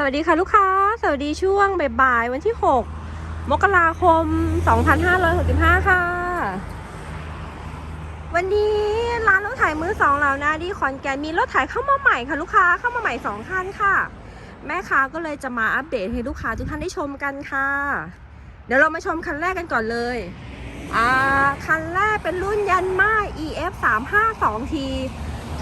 สวัสดีค่ะลูกค้า สวัสดีช่วงบ่ายๆวันที่ 6 มกราคม 2565 ค่ะ วันนี้ร้านรถไถมือสองเรานะดีขอนแก่นมีรถไถเข้ามาใหม่ค่ะลูกค้าเข้ามาใหม่สองคันค่ะ แม่ค้าก็เลยจะมาอัปเดตให้ลูกค้าทุกท่านได้ชมกันค่ะ เดี๋ยวเรามาชมคันแรกกันก่อนเลยอ่าคันแรกเป็นรุ่นยันมา EF 3 5 2 T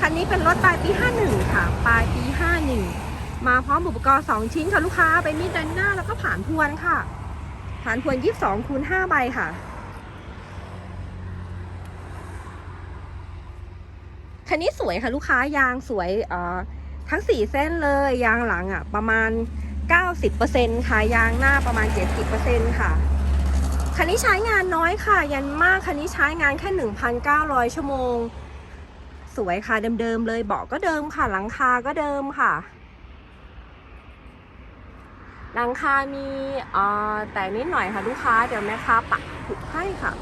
คันนี้เป็นรถปลายปี 51 ค่ะ ปลายปี 51 มาพร้อมอุปกรณ์ 2 ชิ้นค่ะลูกค้าเป็นมีดดันหน้าแล้วก็ผ่านพวนค่ะ ผ่านพวน22คูณ5ใบค่ะ คันนี้สวยค่ะลูกค้ายางสวยเอ่อทั้ง 4 เส้นเลยยางหลังอะประมาณ 90%ค่ะยางหน้าประมาณ 70%ค่ะคันนี้ใช้งานน้อยค่ะ ยันมากคันนี้ใช้งานแค่ 1,900 ชั่วโมง สวยค่ะเดิมๆเลยเบาะก็เดิมค่ะ หลังคาก็เดิมค่ะ หลังคามีเอ่อแต่นิดหน่อยค่ะลูกค้าเดี๋ยวแม่ค้าปักถูกให้ค่ะ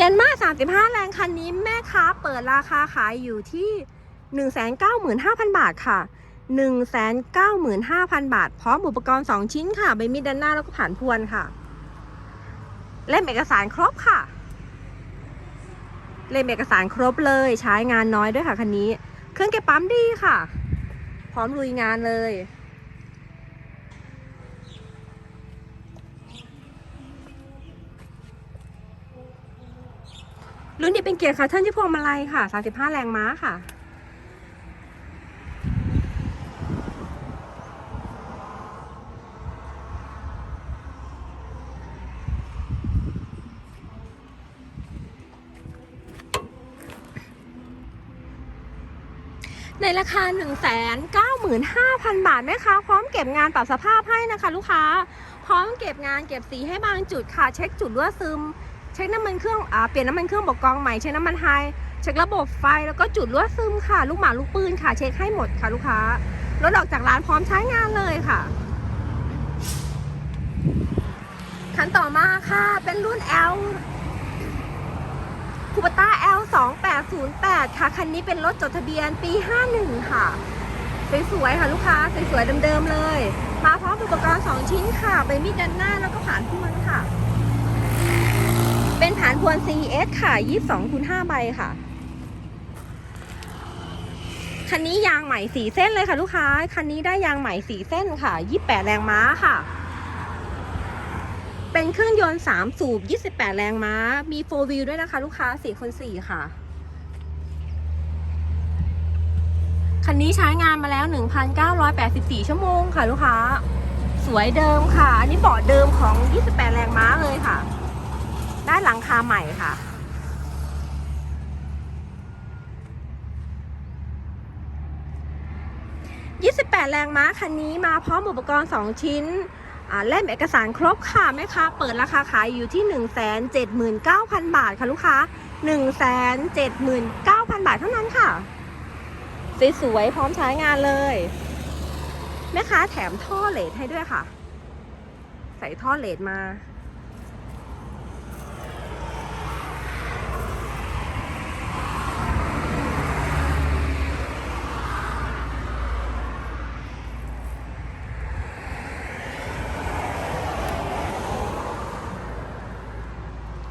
ยันมา35 แรงคันนี้แม่ค้าเปิดราคาขายอยู่ที่ 195,000 บาทค่ะ 195,000 บาท พร้อมอุปกรณ์ 2 ชิ้นค่ะ ใบมีดด้านหน้าแล้วก็ผ่านพวนค่ะ เล่มเอกสารครบค่ะ เล่มเอกสารครบเลยใช้งานน้อยด้วยค่ะคันนี้ เครื่องเก็บปั๊มดีค่ะ พร้อมลุยงานเลย รุ่นนี้เป็นเกียร์คาร์เทิลที่พวงมาลัยค่ะ 35 แรงม้าค่ะ ในราคา 195,000 บาทแม่ค้าพร้อมเก็บงานปรับสภาพให้นะคะ ลูกค้า พร้อมเก็บงานเก็บสีให้บางจุดค่ะ เช็คจุดรั่วซึม เช็คน้ำมันเครื่องอ่าเปลี่ยนน้ำมันเครื่องบอกกองใหม่เช็คน้ำมันไฮเช็คระบบไฟแล้วก็จุดรั่วซึมค่ะ ลูกหมาลูกปืนค่ะ เช็คให้หมดค่ะลูกค้ารถออกจากร้านพร้อมใช้งานเลยค่ะคันต่อมาค่ะเป็นรุ่น L คูปต้า 2 8 0 8 ค่ะ คันนี้เป็นรถจดทะเบียนปี 51 ค่ะ สวยๆค่ะลูกค้า สวยๆเดิมๆเลย มาพร้อมอุปกรณ์ 2 ชิ้นค่ะใบมีดด้านหน้าแล้วก็ผ่านพวนค่ะ เป็นฐานพวน CES ค่ะ 22คูณ5ใบค่ะ คันนี้ยางใหม่4เส้นเลยค่ะลูกค้า คันนี้ได้ยางใหม่4เส้นค่ะ 28 แรงม้าค่ะ เป็นเครื่องยนต์ 3 สูบ 28 แรงม้า มี 4 wheel ด้วยนะคะ ลูกค้า 4 คน 4 ค่ะ คันนี้ใช้งานมาแล้ว 1,984 ชั่วโมงค่ะ ลูกค้า สวยเดิมค่ะ อันนี้เบาะเดิมของ 28 แรงม้าเลยค่ะได้หลังคาใหม่ค่ะ28 แรงม้าคันนี้มาพร้อมอุปกรณ์ 2 ชิ้น เล่มเอกสารครบค่ะแม่ค้าเปิดราคาขายอยู่ที่ 179,000 บาทค่ะลูกค้า 179,000 บาทเท่านั้นค่ะสวยๆพร้อมใช้งานเลย แม่ค้าแถมท่อเลดให้ด้วยค่ะ ใส่ท่อเลดมา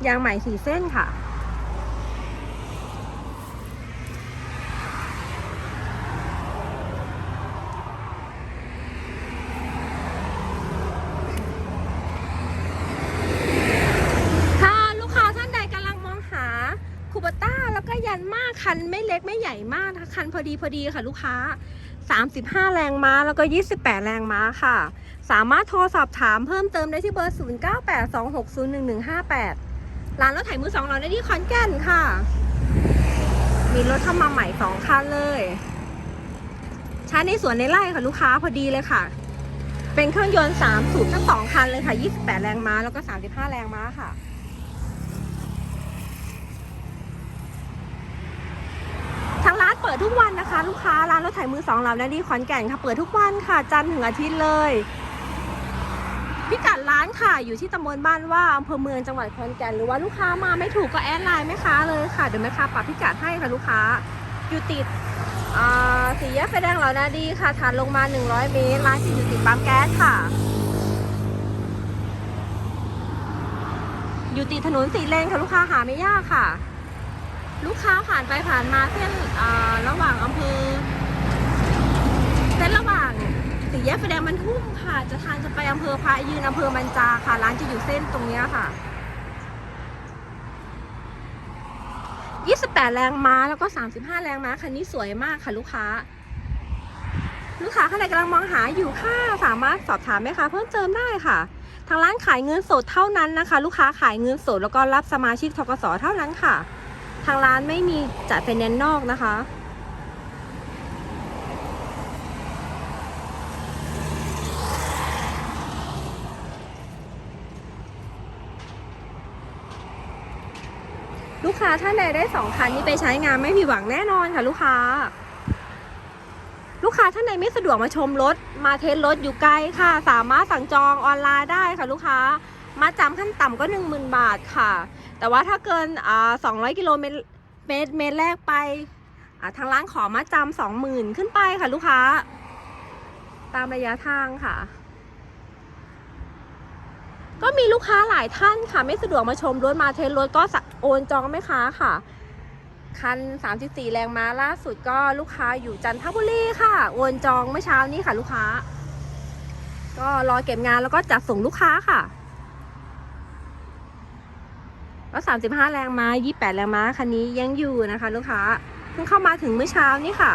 ยางใหม่สีเส้นค่ะค่ะลูกค้าท่านใดกำลังมองหาคูปต้าแล้วก็ยันมากคันไม่เล็กไม่ใหญ่มากนะคะคันพอดีพอดีค่ะลูกค้า 35 แรงม้าแล้วก็ 28 แรงม้าค่ะ สามารถโทรสอบถามเพิ่มเติมได้ที่เบอร์ 0982601158 ร้านรถไถมือสองเราได้ที่ขอนแก่นค่ะ มีรถเข้ามาใหม่สองคันเลยใช้ในสวนในไร่ค่ะลูกค้าพอดีเลยค่ะ เป็นเครื่องยนต์3สูบทั้งสองคันเลยค่ะ28แปดแรงม้าแล้วก็35แรงม้าค่ะทางร้านเปิดทุกวันนะคะ ลูกค้าร้านรถไถมือสองเราได้ที่ขอนแก่นค่ะ เปิดทุกวันค่ะ จันทร์ถึงอาทิตย์เลย พิกัดร้านค่ะอยู่ที่ตำบลบ้านว่าอำเภอเมืองจังหวัดขอนแก่นหรือว่าลูกค้ามาไม่ถูกก็แอดไลน์แม่ค้าเลยค่ะเดี๋ยวแม่ค้าปรับพิกัดให้ค่ะลูกค้าอยู่ติดอ่าสี่แยกไฟแดงเหล่านาดีค่ะถัดลงมา 100 เมตรร้านจะอยู่ติดปั๊มแก๊สค่ะ อยู่ติดถนนสีเลนค่ะลูกค้าหาไม่ยากค่ะ ลูกค้าผ่านไปผ่านมาเส้นอ่าระหว่างอำเภอเส้นระหว่าง แยกไฟแดงมันทุ่มค่ะ จะทางจะไปอำเภอพระยืนอำเภอมันจาค่ะ ร้านจะอยู่เส้นตรงเนี้ยค่ะ 28 แรงม้าแล้วก็ 35 แรงม้าคันนี้สวยมากค่ะลูกค้า ลูกค้าท่านใดกำลังมองหาอยู่ค่ะสามารถสอบถามแม่ค้าเพิ่มเติมได้ค่ะ ทางร้านขายเงินสดเท่านั้นนะคะ ลูกค้าขายเงินสดแล้วก็รับสมาชิกทกสเท่านั้นค่ะ ทางร้านไม่มีจัดเป็นแนนซ์นอกนะคะ ค้าท่านใดได้สองคันนี้ไปใช้งานไม่ผิดหวังแน่นอนค่ะลูกค้า ลูกค้าท่านใดไม่สะดวกมาชมรถ มาเทสรถอยู่ไกลค่ะ สามารถสั่งจองออนไลน์ได้ค่ะลูกค้ามาจำขั้นต่ำก็ 10,000 บาทค่ะ แต่ว่าถ้าเกินอ่า200 กิโลเมตรเมตรเมตรแรกไปทางร้านขอมาจำ20,000ขึ้นไปค่ะลูกค้า ตามระยะทางค่ะ ก็มีลูกค้าหลายท่านค่ะ ไม่สะดวกมาชมรถมาเทสรถก็โอนจองไหมค้าค่ะ คัน 34 แรงม้าล่าสุดก็ลูกค้าอยู่จันทบุรีค่ะ โอนจองเมื่อเช้านี้ค่ะ ลูกค้า ก็รอเก็บงานแล้วก็จัดส่งลูกค้าค่ะก็35 แรงม้า 28 แรงม้าคันนี้ยังอยู่นะคะ ลูกค้าเพิ่งเข้ามาถึงเมื่อเช้านี้ค่ะ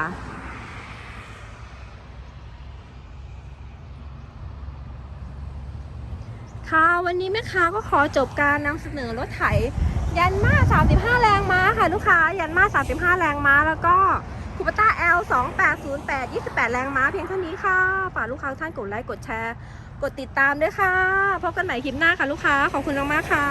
ค่ะ วันนี้แม่ค้าก็ขอจบการนำเสนอรถไถ ยันมา35 แรงม้าค่ะลูกค้า ยันมา35 แรงม้าแล้วก็คูปต้า L 2808 28 แรงม้าเพียงเท่านี้ค่ะ ฝากลูกค้าท่านกดไลค์ กดแชร์ กดติดตามด้วยค่ะ พบกันใหม่คลิปหน้าค่ะลูกค้า ขอบคุณมากๆค่ะ